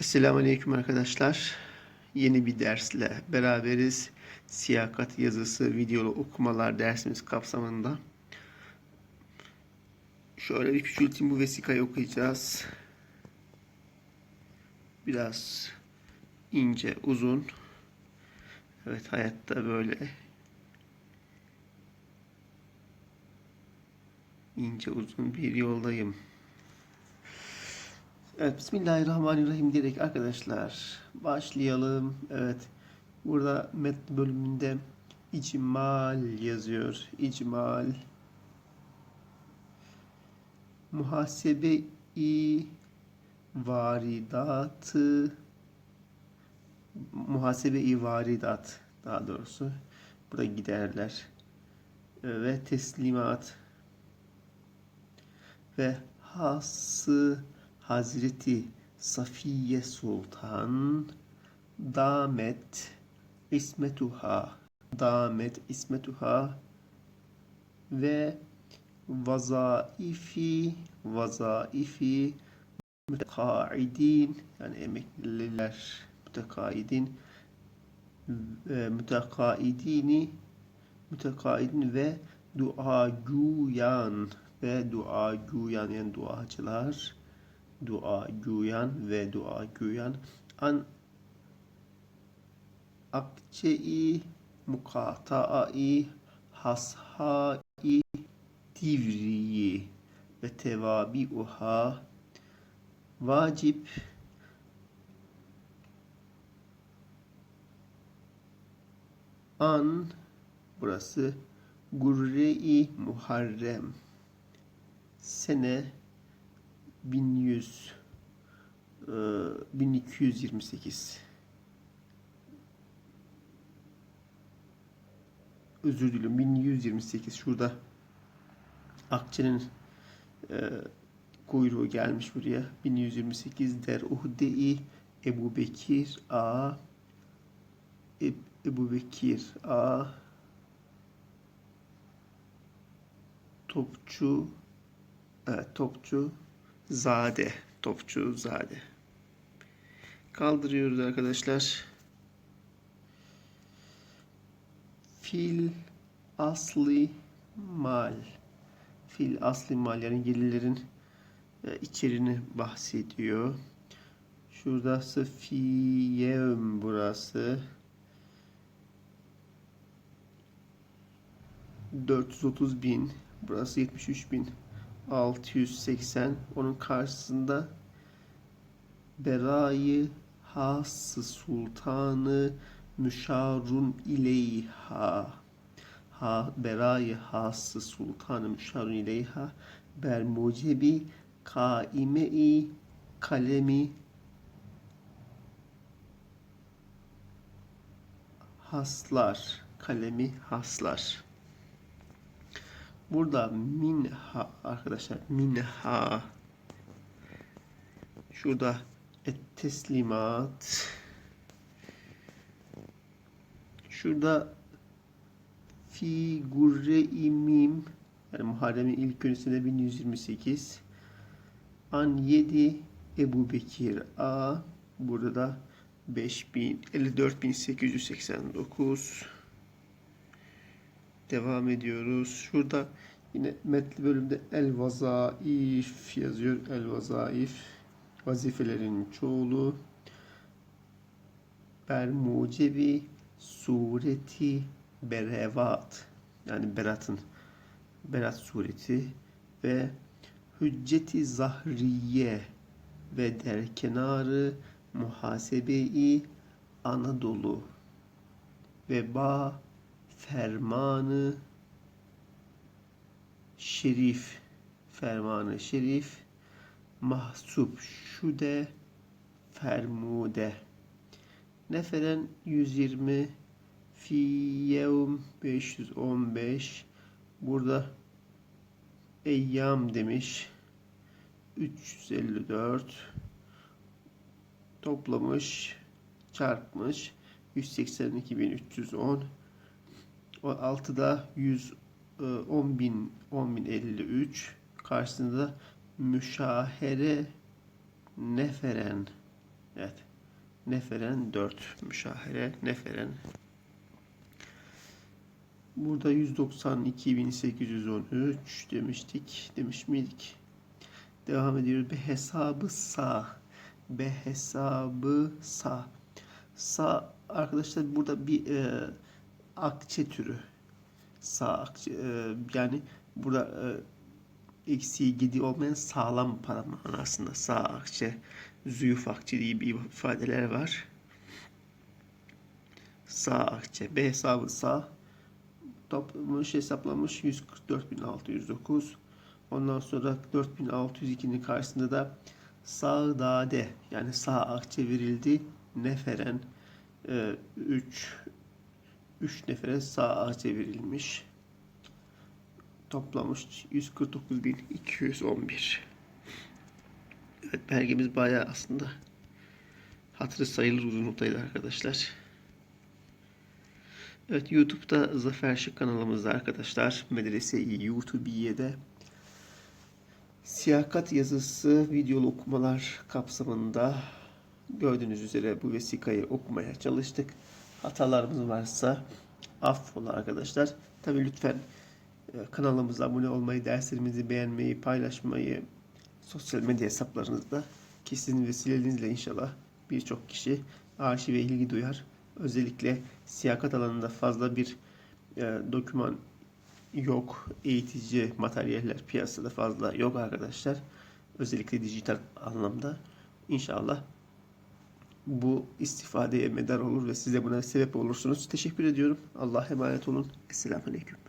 Esselamu Aleyküm arkadaşlar. Yeni bir dersle beraberiz. Siyakat yazısı, videolu okumalar dersimiz kapsamında. Şöyle bir küçülteyim bu vesikayı okuyacağız. Biraz ince, uzun. Evet hayatta böyle ince uzun bir yoldayım. Evet, Bismillahirrahmanirrahim diyerek arkadaşlar başlayalım. Evet, burada metn bölümünde icmal yazıyor. İcmal. Muhasebe-i varidatı muhasebe-i varidat daha doğrusu burada giderler ve teslimat ve hası Hazreti Safiye Sultan damet ismetuha damet ismetuha ve vazaifi vazaifi mütekaidin yani emekliler mütekaidin e, mütekaidini mütekaidin ve duaguyan ve duaguyan yani duacılar dua güyan ve dua güyan an akçei mukatai hashai divriyi ve tevabiuha vacip an burası gurre-i muharrem sene 1100 e, 1228 özür dilerim 1128 şurada Akçe'nin e, kuyruğu gelmiş buraya. 1128 der Uhde-i Ebu Bekir A e, Ebu Bekir A Topçu evet, Topçu Zade. Topçu Zade. Kaldırıyoruz arkadaşlar. Fil asli mal. Fil asli mal yani gelirlerin e, içerini bahsediyor. Şurası fiyem burası. 430 bin. Burası 73 bin. 680 onun karşısında Berayı Has Sultanı Müşarun ileyha. Ha Berayı Has Sultanı Müşarun ileyha ber mucebi kaime-i kalemi haslar kalemi haslar Burada minha arkadaşlar minha. Şurada et teslimat. Şurada fi gurre imim yani Muharrem'in ilk öncesinde 1128 an 7 Ebu Bekir A. Burada da 5000 54889 Devam ediyoruz. Şurada yine metli bölümde el vazaif yazıyor. El vazaif vazifelerin çoğulu ber mucebi sureti berevat yani beratın berat sureti ve hücceti zahriye ve derkenarı muhasebeyi Anadolu ve ba fermanı şerif. Fermanı şerif. Mahsup şude. Fermude. Neferen 120 fi yevm 515 burada eyyam demiş. 354 toplamış çarpmış. 182.310 o altıda 110 bin 10 bin 53 karşısında müşahere neferen Evet. Neferen 4 müşahere. Neferen. Burada 192.813 demiştik. Demiş miydik? Devam ediyoruz. Be hesabı sağ. Be hesabı sağ. Sağ arkadaşlar burada bir e, akçe türü. Sağ akçe e, yani burada e, eksiği gidi olmayan sağlam para manasında sağ akçe, züyuf akçe diye bir ifadeler var. Sağ akçe, B hesabı sağ. Toplamış hesaplamış 144.609. Ondan sonra 4602'nin karşısında da sağ dade yani sağ akçe verildi. Neferen 3 3 nefere sağ akçe verilmiş. Toplamış 149.211. Evet belgemiz bayağı aslında hatırı sayılır uzunluktaydı arkadaşlar. Evet YouTube'da Zafer Şık kanalımızda arkadaşlar Medrese-i YouTubiye'de siyakat yazısı videolu okumalar kapsamında gördüğünüz üzere bu vesikayı okumaya çalıştık. Hatalarımız varsa affola arkadaşlar. Tabi lütfen e, kanalımıza abone olmayı, derslerimizi beğenmeyi, paylaşmayı sosyal medya hesaplarınızda ki sizin vesilenizle inşallah birçok kişi arşive ilgi duyar. Özellikle siyakat alanında fazla bir e, doküman yok. Eğitici materyaller piyasada fazla yok arkadaşlar. Özellikle dijital anlamda. İnşallah bu istifadeye medar olur ve size buna sebep olursunuz. Teşekkür ediyorum. Allah'a emanet olun. Esselamu Aleyküm.